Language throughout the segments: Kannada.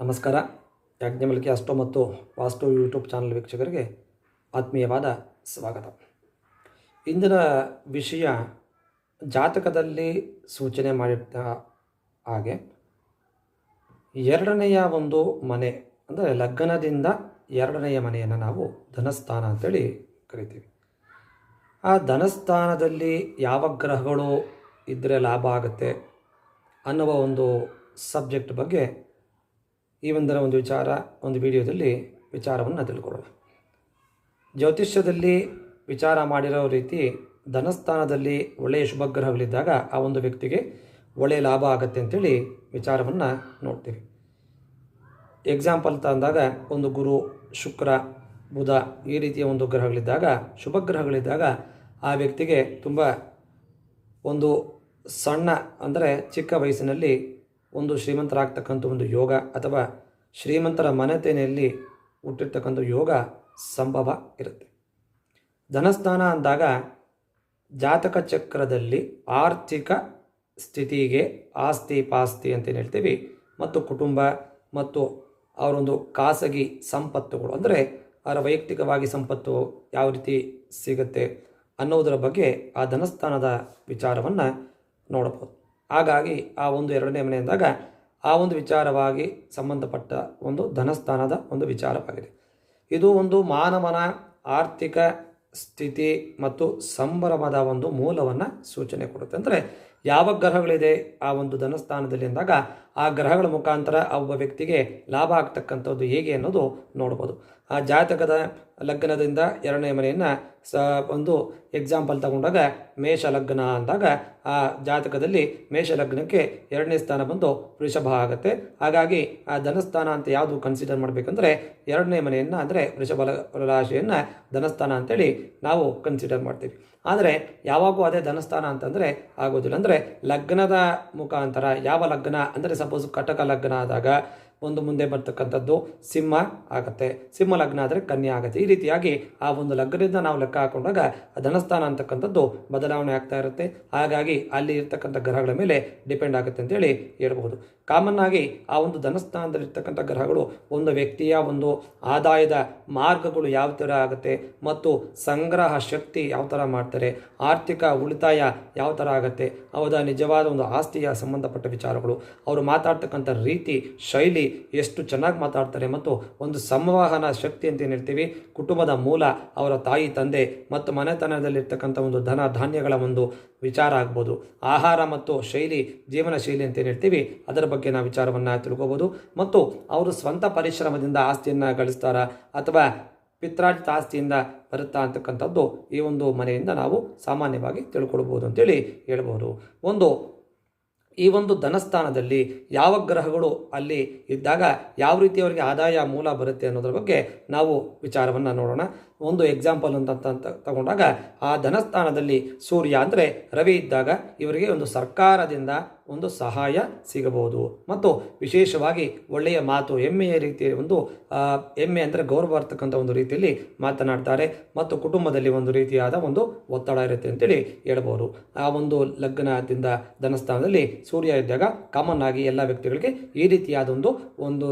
ನಮಸ್ಕಾರ. ಯಾಜ್ಞಮಲ್ಕಿ ಅಷ್ಟೋ ಮತ್ತು ವಾಸ್ತು ಯೂಟ್ಯೂಬ್ ಚಾನಲ್ ವೀಕ್ಷಕರಿಗೆ ಆತ್ಮೀಯವಾದ ಸ್ವಾಗತ. ಇಂದಿನ ವಿಷಯ ಜಾತಕದಲ್ಲಿ ಸೂಚನೆ ಮಾಡಿದ ಹಾಗೆ ಎರಡನೆಯ ಒಂದು ಮನೆ, ಅಂದರೆ ಲಗ್ನದಿಂದ ಎರಡನೆಯ ಮನೆಯನ್ನು ನಾವು ಧನಸ್ಥಾನ ಅಂತೇಳಿ ಕರಿತೀವಿ. ಆ ಧನಸ್ಥಾನದಲ್ಲಿ ಯಾವ ಗ್ರಹಗಳು ಇದ್ದರೆ ಲಾಭ ಆಗುತ್ತೆ ಅನ್ನುವ ಒಂದು ಸಬ್ಜೆಕ್ಟ್ ಬಗ್ಗೆ ಈ ಒಂದರ ಒಂದು ವಿಚಾರ, ಒಂದು ವಿಡಿಯೋದಲ್ಲಿ ವಿಚಾರವನ್ನು ತಿಳ್ಕೊಳ್ಳೋಣ. ಜ್ಯೋತಿಷ್ಯದಲ್ಲಿ ವಿಚಾರ ಮಾಡಿರೋ ರೀತಿ ಧನಸ್ಥಾನದಲ್ಲಿ ಒಳ್ಳೆಯ ಶುಭಗ್ರಹಗಳಿದ್ದಾಗ ಆ ಒಂದು ವ್ಯಕ್ತಿಗೆ ಒಳ್ಳೆಯ ಲಾಭ ಆಗುತ್ತೆ ಅಂತೇಳಿ ವಿಚಾರವನ್ನು ನೋಡ್ತೀವಿ. ಎಕ್ಸಾಂಪಲ್ ತಂದಾಗ ಒಂದು ಗುರು, ಶುಕ್ರ, ಬುಧ ಈ ರೀತಿಯ ಒಂದು ಗ್ರಹಗಳಿದ್ದಾಗ, ಶುಭಗ್ರಹಗಳಿದ್ದಾಗ ಆ ವ್ಯಕ್ತಿಗೆ ತುಂಬ ಒಂದು ಸಣ್ಣ, ಅಂದರೆ ಚಿಕ್ಕ ವಯಸ್ಸಿನಲ್ಲಿ ಒಂದು ಶ್ರೀಮಂತರಾಗ್ತಕ್ಕಂಥ ಒಂದು ಯೋಗ ಅಥವಾ ಶ್ರೀಮಂತರ ಮನತೆಯಲ್ಲಿ ಹುಟ್ಟಿರ್ತಕ್ಕಂಥ ಯೋಗ ಸಂಭವ ಇರುತ್ತೆ. ಧನಸ್ಥಾನ ಅಂದಾಗ ಜಾತಕ ಚಕ್ರದಲ್ಲಿ ಆರ್ಥಿಕ ಸ್ಥಿತಿಗೆ ಆಸ್ತಿ ಪಾಸ್ತಿ ಅಂತೇನು ಹೇಳ್ತೀವಿ. ಮತ್ತು ಕುಟುಂಬ ಮತ್ತು ಅವರೊಂದು ಖಾಸಗಿ ಸಂಪತ್ತುಗಳು ಅಂದರೆ ಅವರ ವೈಯಕ್ತಿಕವಾಗಿ ಸಂಪತ್ತು ಯಾವ ರೀತಿ ಸಿಗುತ್ತೆ ಅನ್ನೋದರ ಬಗ್ಗೆ ಆ ಧನಸ್ಥಾನದ ವಿಚಾರವನ್ನು ನೋಡಬಹುದು. ಹಾಗಾಗಿ ಆ ಒಂದು ಎರಡನೇ ಮನೆ ಅಂದಾಗ ಆ ಒಂದು ವಿಚಾರವಾಗಿ ಸಂಬಂಧಪಟ್ಟ ಒಂದು ಧನಸ್ಥಾನದ ಒಂದು ವಿಚಾರವಾಗಿದೆ. ಇದು ಒಂದು ಮಾನವನ ಆರ್ಥಿಕ ಸ್ಥಿತಿ ಮತ್ತು ಸಂಭ್ರಮದ ಒಂದು ಮೂಲವನ್ನು ಸೂಚನೆ ಕೊಡುತ್ತೆ. ಅಂದರೆ ಯಾವ ಗ್ರಹಗಳಿದೆ ಆ ಒಂದು ಧನಸ್ಥಾನದಲ್ಲಿ ಅಂದಾಗ ಆ ಗ್ರಹಗಳ ಮುಖಾಂತರ ಆ ಒಬ್ಬ ವ್ಯಕ್ತಿಗೆ ಲಾಭ ಆಗ್ತಕ್ಕಂಥದ್ದು ಹೇಗೆ ಅನ್ನೋದು ನೋಡ್ಬೋದು. ಆ ಜಾತಕದ ಲಗ್ನದಿಂದ ಎರಡನೇ ಮನೆಯನ್ನು ಸ ಒಂದು ಎಕ್ಸಾಂಪಲ್ ತಗೊಂಡಾಗ ಮೇಷ ಲಗ್ನ ಅಂದಾಗ ಆ ಜಾತಕದಲ್ಲಿ ಮೇಷ ಲಗ್ನಕ್ಕೆ ಎರಡನೇ ಸ್ಥಾನ ಬಂದು ವೃಷಭ ಆಗುತ್ತೆ. ಹಾಗಾಗಿ ಆ ಧನಸ್ಥಾನ ಅಂತ ಯಾವುದು ಕನ್ಸಿಡರ್ ಮಾಡಬೇಕಂದ್ರೆ ಎರಡನೇ ಮನೆಯನ್ನು ಅಂದರೆ ವೃಷಭ ರಾಶಿಯನ್ನು ಧನಸ್ಥಾನ ಅಂತೇಳಿ ನಾವು ಕನ್ಸಿಡರ್ ಮಾಡ್ತೀವಿ. ಆದರೆ ಯಾವಾಗೂ ಅದೇ ಧನಸ್ಥಾನ ಅಂತಂದರೆ ಆಗೋದಿಲ್ಲ. ಅಂದರೆ ಲಗ್ನದ ಮುಖಾಂತರ ಯಾವ ಲಗ್ನ ಅಂದರೆ ಸಪೋಸ್ ಕಟಕ ಲಗ್ನ ಆದಾಗ ಒಂದು ಮುಂದೆ ಬರ್ತಕ್ಕಂಥದ್ದು ಸಿಂಹ ಆಗುತ್ತೆ. ಸಿಂಹ ಲಗ್ನ ಆದರೆ ಕನ್ಯೆ ಆಗುತ್ತೆ. ಈ ರೀತಿಯಾಗಿ ಆ ಒಂದು ಲಗ್ನದಿಂದ ನಾವು ಲೆಕ್ಕ ಹಾಕೊಂಡಾಗ ಧನಸ್ಥಾನ ಅಂತಕ್ಕಂಥದ್ದು ಬದಲಾವಣೆ ಆಗ್ತಾ ಇರುತ್ತೆ. ಹಾಗಾಗಿ ಅಲ್ಲಿ ಇರ್ತಕ್ಕಂಥ ಗ್ರಹಗಳ ಮೇಲೆ ಡಿಪೆಂಡ್ ಆಗುತ್ತೆ ಅಂತೇಳಿ ಹೇಳ್ಬೋದು ಕಾಮನ್ ಆಗಿ ಆ ಒಂದು ಧನಸ್ಥಾನದಲ್ಲಿರ್ತಕ್ಕಂಥ ಗ್ರಹಗಳು ಒಂದು ವ್ಯಕ್ತಿಯ ಒಂದು ಆದಾಯದ ಮಾರ್ಗಗಳು ಯಾವ ಥರ ಆಗುತ್ತೆ ಮತ್ತು ಸಂಗ್ರಹ ಶಕ್ತಿ ಯಾವ ಥರ ಮಾಡ್ತಾರೆ, ಆರ್ಥಿಕ ಉಳಿತಾಯ ಯಾವ ಥರ ಆಗುತ್ತೆ, ಅವರ ನಿಜವಾದ ಒಂದು ಆಸ್ತಿಯ ಸಂಬಂಧಪಟ್ಟ ವಿಚಾರಗಳು, ಅವರು ಮಾತಾಡ್ತಕ್ಕಂಥ ರೀತಿ, ಶೈಲಿ ಎಷ್ಟು ಚೆನ್ನಾಗಿ ಮಾತಾಡ್ತಾರೆ ಮತ್ತು ಒಂದು ಸಂವಹನ ಶಕ್ತಿ ಅಂತ ಏನು ಹೇಳ್ತೀವಿ? ಕುಟುಂಬದ ಮೂಲ, ಅವರ ತಾಯಿ, ತಂದೆ ಮತ್ತು ಮನೆತನದಲ್ಲಿರ್ತಕ್ಕಂಥ ಒಂದು ಧನ ಧಾನ್ಯಗಳ ಒಂದು ವಿಚಾರ ಆಗ್ಬೋದು. ಆಹಾರ ಮತ್ತು ಶೈಲಿ, ಜೀವನ ಶೈಲಿ ಅಂತ ಏನು ಹೇಳ್ತೀವಿ? ಅದರ ಬಗ್ಗೆ ನಾವು ವಿಚಾರವನ್ನು ತಿಳ್ಕೋಬೋದು. ಮತ್ತು ಅವರು ಸ್ವಂತ ಪರಿಶ್ರಮದಿಂದ ಆಸ್ತಿಯನ್ನು ಗಳಿಸ್ತಾರ ಅಥವಾ ಪಿತ್ರಾರ್ಜಿತ ಆಸ್ತಿಯಿಂದ ಬರುತ್ತಾ ಅಂತಕ್ಕಂಥದ್ದು ಈ ಒಂದು ಮನೆಯಿಂದ ನಾವು ಸಾಮಾನ್ಯವಾಗಿ ತಿಳ್ಕೊಳ್ಬೋದು ಅಂತೇಳಿ ಹೇಳ್ಬೋದು. ಒಂದು ಈ ಒಂದು ಧನಸ್ಥಾನದಲ್ಲಿ ಯಾವ ಗ್ರಹಗಳು ಅಲ್ಲಿ ಇದ್ದಾಗ ಯಾವ ರೀತಿ ಅವರಿಗೆ ಆದಾಯ ಮೂಲ ಬರುತ್ತೆ ಅನ್ನೋದ್ರ ಬಗ್ಗೆ ನಾವು ವಿಚಾರವನ್ನು ನೋಡೋಣ. ಒಂದು ಎಕ್ಸಾಂಪಲ್ ಅಂತ ತಗೊಂಡಾಗ ಆ ಧನಸ್ಥಾನದಲ್ಲಿ ಸೂರ್ಯ ಅಂದರೆ ರವಿ ಇದ್ದಾಗ ಇವರಿಗೆ ಒಂದು ಸರ್ಕಾರದಿಂದ ಒಂದು ಸಹಾಯ ಸಿಗಬಹುದು. ಮತ್ತು ವಿಶೇಷವಾಗಿ ಒಳ್ಳೆಯ ಮಾತು, ಹೆಮ್ಮೆಯ ರೀತಿಯ ಒಂದು ಹೆಮ್ಮೆ ಅಂದರೆ ಗೌರವ ಇರ್ತಕ್ಕಂಥ ಒಂದು ರೀತಿಯಲ್ಲಿ ಮಾತನಾಡ್ತಾರೆ. ಮತ್ತು ಕುಟುಂಬದಲ್ಲಿ ಒಂದು ರೀತಿಯಾದ ಒಂದು ಒತ್ತಡ ಇರುತ್ತೆ ಅಂತೇಳಿ ಹೇಳ್ಬೋದು. ಆ ಒಂದು ಲಗ್ನದಿಂದ ಧನಸ್ಥಾನದಲ್ಲಿ ಸೂರ್ಯ ಇದ್ದಾಗ ಕಾಮನ್ ಆಗಿ ಎಲ್ಲ ವ್ಯಕ್ತಿಗಳಿಗೆ ಈ ರೀತಿಯಾದ ಒಂದು ಒಂದು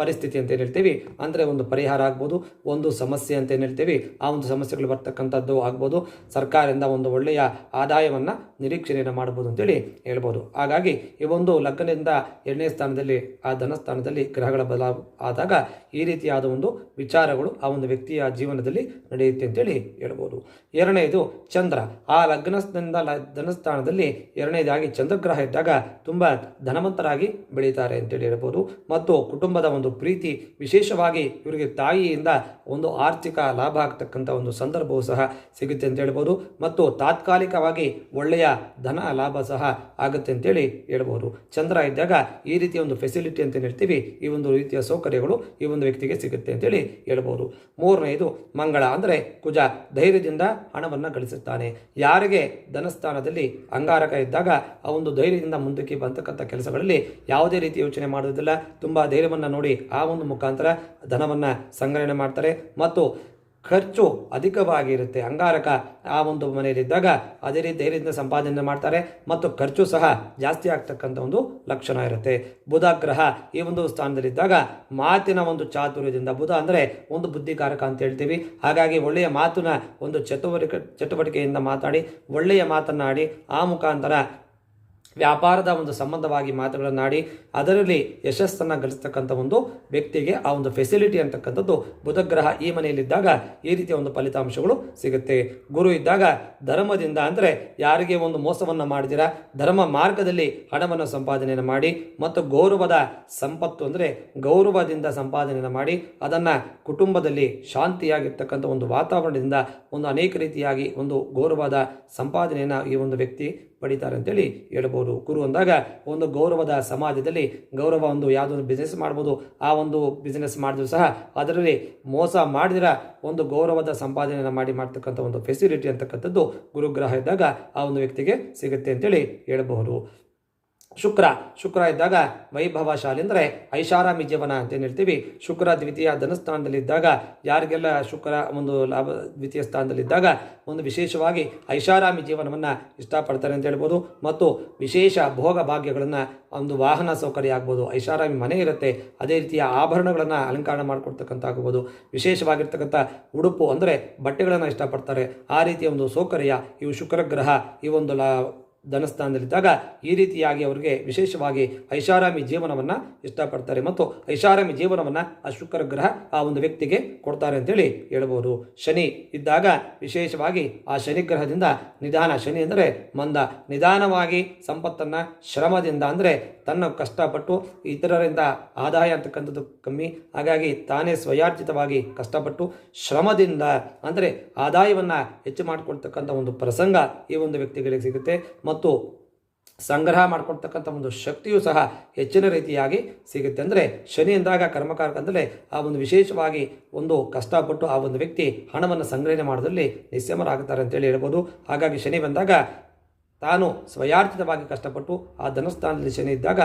ಪರಿಸ್ಥಿತಿ ಅಂತ ಹೇಳ್ತೀವಿ? ಅಂದರೆ ಒಂದು ಪರಿಹಾರ ಆಗ್ಬೋದು, ಒಂದು ಸಮಸ್ಯೆ ಅಂತ ಹೇಳ್ತೀವಿ? ಆ ಒಂದು ಸಮಸ್ಯೆಗಳು ಬರ್ತಕ್ಕಂಥದ್ದು ಆಗ್ಬೋದು. ಸರ್ಕಾರದಿಂದ ಒಂದು ಒಳ್ಳೆಯ ಆದಾಯವನ್ನು ನಿರೀಕ್ಷಣೆಯನ್ನು ಮಾಡ್ಬೋದು ಅಂತೇಳಿ ಹೇಳ್ಬೋದು. ಹಾಗಾಗಿ ಈ ಒಂದು ಲಗ್ನದಿಂದ ಎರಡನೇ ಸ್ಥಾನದಲ್ಲಿ ಆ ಧನಸ್ಥಾನದಲ್ಲಿ ಗ್ರಹಗಳ ಬದಲಾವ್ ಆದಾಗ ಈ ರೀತಿಯಾದ ಒಂದು ವಿಚಾರಗಳು ಆ ಒಂದು ವ್ಯಕ್ತಿಯ ಜೀವನದಲ್ಲಿ ನಡೆಯುತ್ತೆ ಅಂತೇಳಿ ಹೇಳ್ಬೋದು. ಎರಡನೇದು ಚಂದ್ರ. ಆ ಲಗ್ನದಿಂದ ಧನಸ್ಥಾನದಲ್ಲಿ ಎರಡನೇದಾಗಿ ಚಂದ್ರಗ್ರಹ ಇದ್ದಾಗ ತುಂಬ ಧನವಂತರಾಗಿ ಬೆಳೀತಾರೆ ಅಂತೇಳಿ ಹೇಳ್ಬೋದು. ಮತ್ತು ಕುಟುಂಬದ ಪ್ರೀತಿ, ವಿಶೇಷವಾಗಿ ಇವರಿಗೆ ತಾಯಿಯಿಂದ ಒಂದು ಆರ್ಥಿಕ ಲಾಭ ಆಗ್ತಕ್ಕಂಥ ಒಂದು ಸಂದರ್ಭವೂ ಸಹ ಸಿಗುತ್ತೆ ಅಂತ ಹೇಳ್ಬೋದು. ಮತ್ತು ತಾತ್ಕಾಲಿಕವಾಗಿ ಒಳ್ಳೆಯ ಧನ ಲಾಭ ಸಹ ಆಗುತ್ತೆ ಅಂತೇಳಿ ಹೇಳ್ಬೋದು. ಚಂದ್ರ ಇದ್ದಾಗ ಈ ರೀತಿಯ ಒಂದು ಫೆಸಿಲಿಟಿ ಅಂತ ಹೇಳ್ತೀವಿ. ಈ ಒಂದು ರೀತಿಯ ಸೌಕರ್ಯಗಳು ಈ ಒಂದು ವ್ಯಕ್ತಿಗೆ ಸಿಗುತ್ತೆ ಅಂತೇಳಿ ಹೇಳ್ಬೋದು. ಮೂರನೆಯದು ಮಂಗಳ ಅಂದರೆ ಕುಜ, ಧೈರ್ಯದಿಂದ ಹಣವನ್ನು ಗಳಿಸುತ್ತಾನೆ. ಯಾರಿಗೆ ಧನಸ್ಥಾನದಲ್ಲಿ ಅಂಗಾರಕ ಇದ್ದಾಗ ಆ ಒಂದು ಧೈರ್ಯದಿಂದ ಮುಂದಕ್ಕೆ ಬರ್ತಕ್ಕಂಥ ಕೆಲಸಗಳಲ್ಲಿ ಯಾವುದೇ ರೀತಿ ಯೋಚನೆ ಮಾಡುವುದಿಲ್ಲ. ತುಂಬ ಧೈರ್ಯವನ್ನು ನೋಡಿ ಆ ಒಂದು ಮುಖಾಂತರ ಧನವನ್ನು ಸಂಗ್ರಹಣೆ ಮಾಡ್ತಾರೆ ಮತ್ತು ಖರ್ಚು ಅಧಿಕವಾಗಿರುತ್ತೆ. ಅಂಗಾರಕ ಆ ಒಂದು ಮನೆಯಲ್ಲಿದ್ದಾಗ ಅದೇ ರೀತಿ ಧೈರ್ಯದಿಂದ ಸಂಪಾದನೆ ಮಾಡ್ತಾರೆ ಮತ್ತು ಖರ್ಚು ಸಹ ಜಾಸ್ತಿ ಆಗ್ತಕ್ಕಂಥ ಒಂದು ಲಕ್ಷಣ ಇರುತ್ತೆ. ಬುಧ ಗ್ರಹ ಈ ಒಂದು ಸ್ಥಾನದಲ್ಲಿದ್ದಾಗ ಮಾತಿನ ಒಂದು ಚಾತುರ್ಯದಿಂದ ಬುಧ ಅಂದರೆ ಒಂದು ಬುದ್ಧಿಕಾರಕ ಅಂತ ಹೇಳ್ತೀವಿ. ಹಾಗಾಗಿ ಒಳ್ಳೆಯ ಮಾತಿನ ಒಂದು ಚಟುವಟಿಕೆ, ಚಟುವಟಿಕೆಯಿಂದ ಮಾತಾಡಿ, ಒಳ್ಳೆಯ ಮಾತನ್ನಾಡಿ ಆ ಮುಖಾಂತರ ವ್ಯಾಪಾರದ ಒಂದು ಸಂಬಂಧವಾಗಿ ಮಾತುಗಳನ್ನಾಡಿ ಅದರಲ್ಲಿ ಯಶಸ್ಸನ್ನು ಗಳಿಸ್ತಕ್ಕಂಥ ಒಂದು ವ್ಯಕ್ತಿಗೆ ಆ ಒಂದು ಫೆಸಿಲಿಟಿ ಅಂತಕ್ಕಂಥದ್ದು ಬುಧಗ್ರಹ ಈ ಮನೆಯಲ್ಲಿದ್ದಾಗ ಈ ರೀತಿಯ ಒಂದು ಫಲಿತಾಂಶಗಳು ಸಿಗುತ್ತೆ. ಗುರು ಇದ್ದಾಗ ಧರ್ಮದಿಂದ ಅಂದರೆ ಯಾರಿಗೆ ಒಂದು ಮೋಸವನ್ನು ಮಾಡಿದಿರ ಧರ್ಮ ಮಾರ್ಗದಲ್ಲಿ ಹಣವನ್ನು ಸಂಪಾದನೆಯನ್ನು ಮಾಡಿ ಮತ್ತು ಗೌರವದ ಸಂಪತ್ತು ಅಂದರೆ ಗೌರವದಿಂದ ಸಂಪಾದನೆಯನ್ನು ಮಾಡಿ, ಅದನ್ನು ಕುಟುಂಬದಲ್ಲಿ ಶಾಂತಿಯಾಗಿರ್ತಕ್ಕಂಥ ಒಂದು ವಾತಾವರಣದಿಂದ ಒಂದು ಅನೇಕ ರೀತಿಯಾಗಿ ಒಂದು ಗೌರವದ ಸಂಪಾದನೆಯನ್ನು ಈ ಒಂದು ವ್ಯಕ್ತಿ ಪಡಿತಾರೆ ಅಂತೇಳಿ ಹೇಳ್ಬೋದು. ಗುರು ಅಂದಾಗ ಒಂದು ಗೌರವದ ಸಮಾಜದಲ್ಲಿ ಗೌರವ ಒಂದು ಯಾವುದೋ ಒಂದು ಬಿಸ್ನೆಸ್ ಮಾಡ್ಬೋದು, ಆ ಒಂದು ಬಿಸ್ನೆಸ್ ಮಾಡಿದ್ರು ಸಹ ಅದರಲ್ಲಿ ಮೋಸ ಮಾಡಿದಿರ ಒಂದು ಗೌರವದ ಸಂಪಾದನೆಯನ್ನು ಮಾಡಿ ಮಾಡ್ತಕ್ಕಂಥ ಒಂದು ಫೆಸಿಲಿಟಿ ಅಂತಕ್ಕಂಥದ್ದು ಗುರುಗ್ರಹ ಇದ್ದಾಗ ಆ ಒಂದು ವ್ಯಕ್ತಿಗೆ ಸಿಗುತ್ತೆ ಅಂತೇಳಿ ಹೇಳಬಹುದು. ಶುಕ್ರ. ಶುಕ್ರ ಇದ್ದಾಗ ವೈಭವಶಾಲಿ ಅಂದರೆ ಐಷಾರಾಮಿ ಜೀವನ ಅಂತ ಏನು ಹೇಳ್ತೀವಿ? ಶುಕ್ರ ದ್ವಿತೀಯ ಧನಸ್ಥಾನದಲ್ಲಿದ್ದಾಗ ಯಾರಿಗೆಲ್ಲ ಶುಕ್ರ ಒಂದು ಲಾಭ, ದ್ವಿತೀಯ ಸ್ಥಾನದಲ್ಲಿದ್ದಾಗ ಒಂದು ವಿಶೇಷವಾಗಿ ಐಷಾರಾಮಿ ಜೀವನವನ್ನು ಇಷ್ಟಪಡ್ತಾರೆ ಅಂತ ಹೇಳ್ಬೋದು. ಮತ್ತು ವಿಶೇಷ ಭೋಗ ಭಾಗ್ಯಗಳನ್ನು ಒಂದು ವಾಹನ ಸೌಕರ್ಯ ಆಗ್ಬೋದು. ಐಷಾರಾಮಿ ಮನೆ ಇರುತ್ತೆ. ಅದೇ ರೀತಿಯ ಆಭರಣಗಳನ್ನು ಅಲಂಕಾರ ಮಾಡಿಕೊಡ್ತಕ್ಕಂಥ ಆಗ್ಬೋದು ವಿಶೇಷವಾಗಿರ್ತಕ್ಕಂಥ ಉಡುಪು ಅಂದರೆ ಬಟ್ಟೆಗಳನ್ನು ಇಷ್ಟಪಡ್ತಾರೆ. ಆ ರೀತಿಯ ಒಂದು ಸೌಕರ್ಯ, ಇವು ಶುಕ್ರಗ್ರಹ, ಈ ಒಂದು ಲಾ ಧನಸ್ಥಾನದಲ್ಲಿದ್ದಾಗ ಈ ರೀತಿಯಾಗಿ ಅವರಿಗೆ ವಿಶೇಷವಾಗಿ ಐಷಾರಾಮಿ ಜೀವನವನ್ನು ಇಷ್ಟಪಡ್ತಾರೆ ಮತ್ತು ಐಷಾರಾಮಿ ಜೀವನವನ್ನು ಆ ಶುಕ್ರ ಗ್ರಹ ಆ ಒಂದು ವ್ಯಕ್ತಿಗೆ ಕೊಡ್ತಾರೆ ಅಂತೇಳಿ ಹೇಳ್ಬೋದು. ಶನಿ ಇದ್ದಾಗ ವಿಶೇಷವಾಗಿ ಆ ಶನಿ ಗ್ರಹದಿಂದ ನಿಧಾನ, ಶನಿ ಅಂದರೆ ಮಂದ. ನಿಧಾನವಾಗಿ ಸಂಪತ್ತನ್ನು, ಶ್ರಮದಿಂದ ಅಂದರೆ ತನ್ನ ಕಷ್ಟಪಟ್ಟು ಇತರರಿಂದ ಆದಾಯ ಅಂತಕ್ಕಂಥದ್ದು ಕಮ್ಮಿ. ಹಾಗಾಗಿ ತಾನೇ ಸ್ವಯಾರ್ಜಿತವಾಗಿ ಕಷ್ಟಪಟ್ಟು ಶ್ರಮದಿಂದ ಅಂದರೆ ಆದಾಯವನ್ನು ಹೆಚ್ಚು ಮಾಡಿಕೊಳ್ತಕ್ಕಂಥ ಒಂದು ಪ್ರಸಂಗ ಈ ಒಂದು ವ್ಯಕ್ತಿಗಳಿಗೆ ಸಿಗುತ್ತೆ. ಮತ್ತು ಸಂಗ್ರಹ ಮಾಡ್ಕೊಳ್ತಕ್ಕಂಥ ಒಂದು ಶಕ್ತಿಯು ಸಹ ಹೆಚ್ಚಿನ ರೀತಿಯಾಗಿ ಸಿಗುತ್ತೆ. ಅಂದರೆ ಶನಿ ಎಂದಾಗ ಕರ್ಮಕಾರಕ ಆ ಒಂದು ವಿಶೇಷವಾಗಿ ಒಂದು ಕಷ್ಟಪಟ್ಟು ಆ ಒಂದು ವ್ಯಕ್ತಿ ಹಣವನ್ನು ಸಂಗ್ರಹಣೆ ಮಾಡೋದ್ರಲ್ಲಿ ನಿಸ್ಸಮರಾಗುತ್ತಾರೆ ಅಂತೇಳಿ ಹೇಳ್ಬೋದು. ಹಾಗಾಗಿ ಶನಿ ಬಂದಾಗ ತಾನು ಸ್ವಯಾರ್ಜಿತವಾಗಿ ಕಷ್ಟಪಟ್ಟು ಆ ಧನಸ್ಥಾನದಲ್ಲಿ ಶನಿ ಇದ್ದಾಗ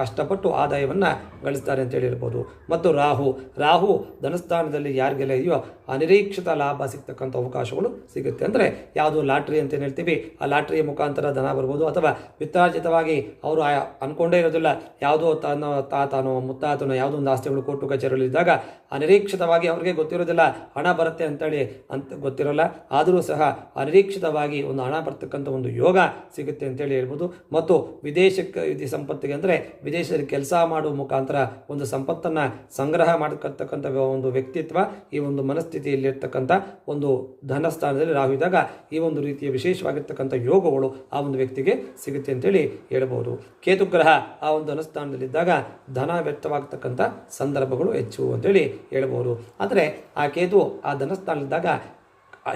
ಕಷ್ಟಪಟ್ಟು ಆದಾಯವನ್ನು ಗಳಿಸ್ತಾರೆ ಅಂತ ಹೇಳಿರ್ಬೋದು. ಮತ್ತು ರಾಹು ರಾಹು ಧನಸ್ಥಾನದಲ್ಲಿ ಯಾರಿಗೆಲ್ಲ ಇದೆಯೋ ಅನಿರೀಕ್ಷಿತ ಲಾಭ ಸಿಗ್ತಕ್ಕಂಥ ಅವಕಾಶಗಳು ಸಿಗುತ್ತೆ. ಅಂದರೆ ಯಾವುದು ಲಾಟ್ರಿ ಅಂತ ಹೇಳ್ತೀವಿ, ಆ ಲಾಟ್ರಿಯ ಮುಖಾಂತರ ಧನ ಬರ್ಬೋದು ಅಥವಾ ವಿತ್ತಾರ್ಜಿತವಾಗಿ ಅವರು ಅಂದ್ಕೊಂಡೇ ಇರೋದಿಲ್ಲ, ಯಾವುದೋ ತನ್ನ ತಾತನೋ, ಮುತ್ತಾತನೋ ಯಾವುದೋ ಒಂದು ಆಸ್ತಿಗಳು ಕೋರ್ಟು ಕಚೇರಿಗಳಿದ್ದಾಗ ಅನಿರೀಕ್ಷಿತವಾಗಿ ಅವ್ರಿಗೆ ಗೊತ್ತಿರೋದಿಲ್ಲ, ಹಣ ಬರುತ್ತೆ ಅಂತೇಳಿ ಅಂತ ಗೊತ್ತಿರೋಲ್ಲ. ಆದರೂ ಸಹ ಅನಿರೀಕ್ಷಿತವಾಗಿ ಒಂದು ಹಣ ಬರ್ತಕ್ಕಂಥ ಒಂದು ಯೋಗ ಸಿಗುತ್ತೆ ಅಂತೇಳಿ ಹೇಳ್ಬೋದು. ಮತ್ತು ವಿದೇಶಕ್ಕೆ ಸಂಪತ್ತಿಗೆ ಅಂದರೆ ವಿದೇಶದಲ್ಲಿ ಕೆಲಸ ಮಾಡುವ ಮುಖಾಂತರ ಒಂದು ಸಂಪತ್ತನ್ನು ಸಂಗ್ರಹ ಮಾಡತಕ್ಕಂಥ ಒಂದು ವ್ಯಕ್ತಿತ್ವ, ಈ ಒಂದು ಮನಸ್ಥಿತಿಯಲ್ಲಿರ್ತಕ್ಕಂಥ ಒಂದು ಧನಸ್ಥಾನದಲ್ಲಿ ರಾಹು ಇದ್ದಾಗ ಈ ಒಂದು ರೀತಿಯ ವಿಶೇಷವಾಗಿರ್ತಕ್ಕಂಥ ಯೋಗಗಳು ಆ ಒಂದು ವ್ಯಕ್ತಿಗೆ ಸಿಗುತ್ತೆ ಅಂತೇಳಿ ಹೇಳ್ಬೋದು. ಕೇತುಗ್ರಹ ಆ ಒಂದು ಧನಸ್ಥಾನದಲ್ಲಿದ್ದಾಗ ಧನ ವ್ಯಕ್ತವಾಗ್ತಕ್ಕಂಥ ಸಂದರ್ಭಗಳು ಹೆಚ್ಚು ಅಂತೇಳಿ ಹೇಳ್ಬೋದು. ಆದರೆ ಆ ಕೇತು ಆ ಧನಸ್ಥಾನದಲ್ಲಿದ್ದಾಗ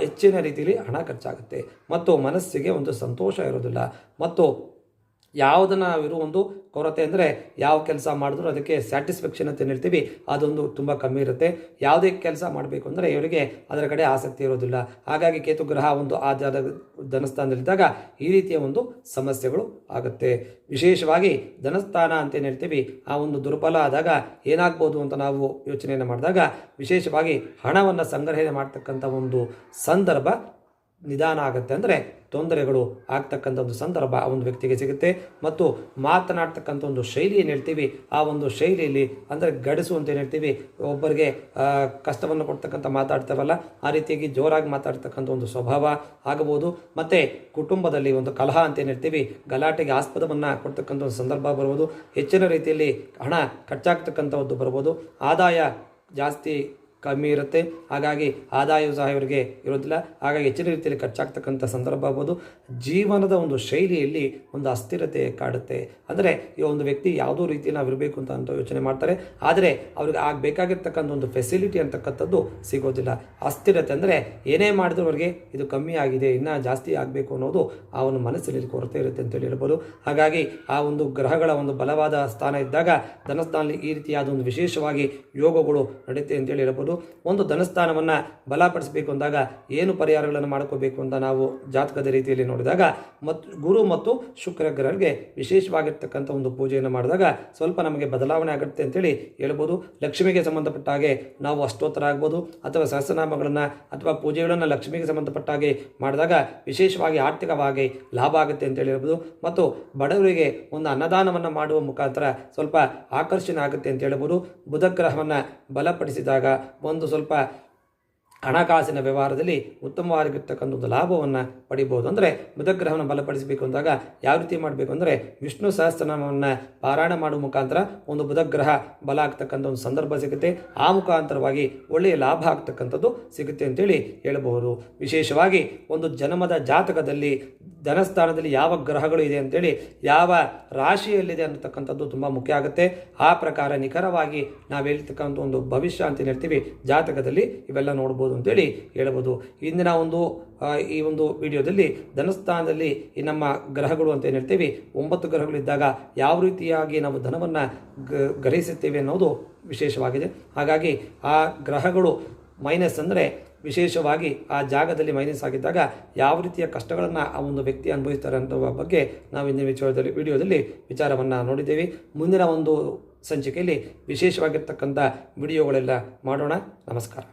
ಹೆಚ್ಚಿನ ರೀತಿಯಲ್ಲಿ ಹಣ ಖರ್ಚಾಗುತ್ತೆ. ಮತ್ತು ಮನಸ್ಸಿಗೆ ಒಂದು ಸಂತೋಷ ಇರೋದಿಲ್ಲ ಮತ್ತು ಯಾವುದನ್ನು ಇರೋ ಒಂದು ಕೊರತೆ ಅಂದರೆ ಯಾವ ಕೆಲಸ ಮಾಡಿದ್ರು ಅದಕ್ಕೆ ಸ್ಯಾಟಿಸ್ಫ್ಯಾಕ್ಷನ್ ಅಂತ ಹೇಳ್ತೀವಿ. ಅದೊಂದು ತುಂಬ ಕಮ್ಮಿ ಇರುತ್ತೆ. ಯಾವುದೇ ಕೆಲಸ ಮಾಡಬೇಕು ಅಂದರೆ ಇವರಿಗೆ ಅದರ ಕಡೆ ಆಸಕ್ತಿ ಇರೋದಿಲ್ಲ. ಹಾಗಾಗಿ ಕೇತು ಗ್ರಹ ಒಂದು ಆ ಜಾಗ ಧನಸ್ಥಾನದಲ್ಲಿದ್ದಾಗ ಈ ರೀತಿಯ ಒಂದು ಸಮಸ್ಯೆಗಳು ಆಗುತ್ತೆ. ವಿಶೇಷವಾಗಿ ಧನಸ್ಥಾನ ಅಂತ ಏನು ಹೇಳ್ತೀವಿ, ಆ ಒಂದು ದುರ್ಬಲ ಆದಾಗ ಏನಾಗ್ಬೋದು ಅಂತ ನಾವು ಯೋಚನೆಯನ್ನು ಮಾಡಿದಾಗ ವಿಶೇಷವಾಗಿ ಹಣವನ್ನು ಸಂಗ್ರಹಣೆ ಮಾಡ್ತಕ್ಕಂಥ ಒಂದು ಸಂದರ್ಭ ನಿಧಾನ ಆಗುತ್ತೆ ಅಂದರೆ ತೊಂದರೆಗಳು ಆಗ್ತಕ್ಕಂಥ ಒಂದು ಸಂದರ್ಭ ಆ ಒಂದು ವ್ಯಕ್ತಿಗೆ ಸಿಗುತ್ತೆ. ಮತ್ತು ಮಾತನಾಡ್ತಕ್ಕಂಥ ಒಂದು ಶೈಲಿ ಏನು ಹೇಳ್ತೀವಿ? ಆ ಒಂದು ಶೈಲಿಯಲ್ಲಿ ಅಂದರೆ ಗಡಿಸು ಅಂತ ಏನು ಹೇಳ್ತೀವಿ? ಒಬ್ಬರಿಗೆ ಕಷ್ಟವನ್ನು ಕೊಡ್ತಕ್ಕಂಥ ಮಾತಾಡ್ತೇವಲ್ಲ, ಆ ರೀತಿಯಾಗಿ ಜೋರಾಗಿ ಮಾತಾಡ್ತಕ್ಕಂಥ ಒಂದು ಸ್ವಭಾವ ಆಗಬಹುದು. ಮತ್ತು ಕುಟುಂಬದಲ್ಲಿ ಒಂದು ಕಲಹ ಅಂತ ಏನು ಹೇಳ್ತೀವಿ? ಗಲಾಟೆಗೆ ಆಸ್ಪದವನ್ನು ಕೊಡ್ತಕ್ಕಂಥ ಒಂದು ಸಂದರ್ಭ ಬರ್ಬೋದು ಹೆಚ್ಚಿನ ರೀತಿಯಲ್ಲಿ ಹಣ ಖರ್ಚಾಗ್ತಕ್ಕಂಥದ್ದು ಬರ್ಬೋದು ಆದಾಯ ಜಾಸ್ತಿ ಕಮ್ಮಿ ಇರುತ್ತೆ. ಹಾಗಾಗಿ ಆದಾಯ ಸಹ ಇವರಿಗೆ ಇರೋದಿಲ್ಲ ಹಾಗಾಗಿ ಹೆಚ್ಚಿನ ರೀತಿಯಲ್ಲಿ ಖರ್ಚಾಗ್ತಕ್ಕಂಥ ಸಂದರ್ಭ ಆಗ್ಬೋದು. ಜೀವನದ ಒಂದು ಶೈಲಿಯಲ್ಲಿ ಒಂದು ಅಸ್ಥಿರತೆ ಕಾಡುತ್ತೆ. ಅಂದರೆ ಈ ಒಂದು ವ್ಯಕ್ತಿ ಯಾವುದೋ ರೀತಿ ನಾವು ಇರಬೇಕು ಅಂತ ಅಂತ ಯೋಚನೆ ಮಾಡ್ತಾರೆ. ಆದರೆ ಅವ್ರಿಗೆ ಆಗ ಬೇಕಾಗಿರ್ತಕ್ಕಂಥ ಒಂದು ಫೆಸಿಲಿಟಿ ಅಂತಕ್ಕಂಥದ್ದು ಸಿಗೋದಿಲ್ಲ. ಅಸ್ಥಿರತೆ ಅಂದರೆ ಏನೇ ಮಾಡಿದ್ರು ಅವ್ರಿಗೆ ಇದು ಕಮ್ಮಿ ಆಗಿದೆ, ಇನ್ನೂ ಜಾಸ್ತಿ ಆಗಬೇಕು ಅನ್ನೋದು ಆ ಒಂದು ಮನಸ್ಸಿನಲ್ಲಿ ಕೊರತೆ ಇರುತ್ತೆ ಅಂತೇಳಿ ಹೇಳ್ಬೋದು. ಹಾಗಾಗಿ ಆ ಒಂದು ಗ್ರಹಗಳ ಒಂದು ಬಲವಾದ ಸ್ಥಾನ ಇದ್ದಾಗ ಧನಸ್ಥಾನದಲ್ಲಿ ಈ ರೀತಿಯಾದ ಒಂದು ವಿಶೇಷವಾಗಿ ಯೋಗಗಳು ನಡೆಯುತ್ತೆ ಅಂತೇಳಿ ಹೇಳ್ಬೋದು. ಒಂದು ಧನಸ್ಥಾನವನ್ನು ಬಲಪಡಿಸಬೇಕು ಅಂದಾಗ ಏನು ಪರಿಹಾರಗಳನ್ನು ಮಾಡ್ಕೋಬೇಕು ಅಂತ ನಾವು ಜಾತಕದ ರೀತಿಯಲ್ಲಿ ನೋಡಿದಾಗ ಮತ್ತು ಗುರು ಮತ್ತು ಶುಕ್ರ ಗ್ರಹರಿಗೆ ವಿಶೇಷವಾಗಿರ್ತಕ್ಕಂಥ ಒಂದು ಪೂಜೆಯನ್ನು ಮಾಡಿದಾಗ ಸ್ವಲ್ಪ ನಮಗೆ ಬದಲಾವಣೆ ಆಗುತ್ತೆ ಅಂತೇಳಿ ಹೇಳ್ಬೋದು. ಲಕ್ಷ್ಮಿಗೆ ಸಂಬಂಧಪಟ್ಟ ಹಾಗೆ ನಾವು ಅಷ್ಟೋತ್ತರ ಆಗ್ಬೋದು ಅಥವಾ ಸಹಸ್ರನಾಮಗಳನ್ನು ಅಥವಾ ಪೂಜೆಗಳನ್ನು ಲಕ್ಷ್ಮಿಗೆ ಸಂಬಂಧಪಟ್ಟ ಹಾಗೆ ಮಾಡಿದಾಗ ವಿಶೇಷವಾಗಿ ಆರ್ಥಿಕವಾಗಿ ಲಾಭ ಆಗುತ್ತೆ ಅಂತೇಳಿ ಹೇಳ್ಬೋದು. ಮತ್ತು ಬಡವರಿಗೆ ಒಂದು ಅನ್ನದಾನವನ್ನು ಮಾಡುವ ಮುಖಾಂತರ ಸ್ವಲ್ಪ ಆಕರ್ಷಣೆ ಆಗುತ್ತೆ ಅಂತ ಹೇಳ್ಬೋದು. ಬುಧ ಗ್ರಹವನ್ನು ಬಲಪಡಿಸಿದಾಗ ಒಂದು ಸ್ವಲ್ಪ ಹಣಕಾಸಿನ ವ್ಯವಹಾರದಲ್ಲಿ ಉತ್ತಮವಾಗಿರ್ತಕ್ಕಂಥ ಒಂದು ಲಾಭವನ್ನು ಪಡಿಬೋದು. ಅಂದರೆ ಬುಧಗ್ರಹವನ್ನು ಬಲಪಡಿಸಬೇಕು ಅಂದಾಗ ಯಾವ ರೀತಿ ಮಾಡಬೇಕು ಅಂದರೆ ವಿಷ್ಣು ಸಹಸ್ರನಾಮವನ್ನು ಪಾರಾಯಣ ಮಾಡುವ ಮುಖಾಂತರ ಒಂದು ಬುಧಗ್ರಹ ಬಲ ಆಗ್ತಕ್ಕಂಥ ಒಂದು ಸಂದರ್ಭ ಸಿಗುತ್ತೆ. ಆ ಮುಖಾಂತರವಾಗಿ ಒಳ್ಳೆಯ ಲಾಭ ಆಗ್ತಕ್ಕಂಥದ್ದು ಸಿಗುತ್ತೆ ಅಂತೇಳಿ ಹೇಳಬಹುದು. ವಿಶೇಷವಾಗಿ ಒಂದು ಜನ್ಮದ ಜಾತಕದಲ್ಲಿ, ಧನಸ್ಥಾನದಲ್ಲಿ ಯಾವ ಗ್ರಹಗಳು ಇದೆ ಅಂತೇಳಿ ಯಾವ ರಾಶಿಯಲ್ಲಿದೆ ಅನ್ನತಕ್ಕಂಥದ್ದು ತುಂಬ ಮುಖ್ಯ ಆಗುತ್ತೆ. ಆ ಪ್ರಕಾರ ನಿಖರವಾಗಿ ನಾವು ಹೇಳ್ತಕ್ಕಂಥ ಒಂದು ಭವಿಷ್ಯ ಅಂತ ಹೇಳ್ತೀವಿ. ಜಾತಕದಲ್ಲಿ ಇವೆಲ್ಲ ನೋಡ್ಬೋದು. ಅಂತೇಳಿ ಹೇಳ್ಬೋದು ಇಂದಿನ ಒಂದು ಈ ಒಂದು ವಿಡಿಯೋದಲ್ಲಿ ಧನಸ್ಥಾನದಲ್ಲಿ ಈ ನಮ್ಮ ಗ್ರಹಗಳು ಅಂತ ಏನು ಹೇಳ್ತೀವಿ, ಒಂಬತ್ತು ಗ್ರಹಗಳಿದ್ದಾಗ ಯಾವ ರೀತಿಯಾಗಿ ನಾವು ಧನವನ್ನು ಗ್ರಹಿಸುತ್ತೇವೆ ಅನ್ನೋದು ವಿಶೇಷವಾಗಿದೆ. ಹಾಗಾಗಿ ಆ ಗ್ರಹಗಳು ಮೈನಸ್ ಅಂದರೆ ವಿಶೇಷವಾಗಿ ಆ ಜಾಗದಲ್ಲಿ ಮೈನಸ್ ಆಗಿದ್ದಾಗ ಯಾವ ರೀತಿಯ ಕಷ್ಟಗಳನ್ನು ಆ ಒಂದು ವ್ಯಕ್ತಿ ಅನುಭವಿಸ್ತಾರೆ ಅನ್ನುವ ಬಗ್ಗೆ ನಾವು ಇಂದಿನ ವಿಚಾರದಲ್ಲಿ, ವಿಡಿಯೋದಲ್ಲಿ ವಿಚಾರವನ್ನು ನೋಡಿದ್ದೇವೆ. ಮುಂದಿನ ಒಂದು ಸಂಚಿಕೆಯಲ್ಲಿ ವಿಶೇಷವಾಗಿರ್ತಕ್ಕಂಥ ವಿಡಿಯೋಗಳೆಲ್ಲ ಮಾಡೋಣ. ನಮಸ್ಕಾರ.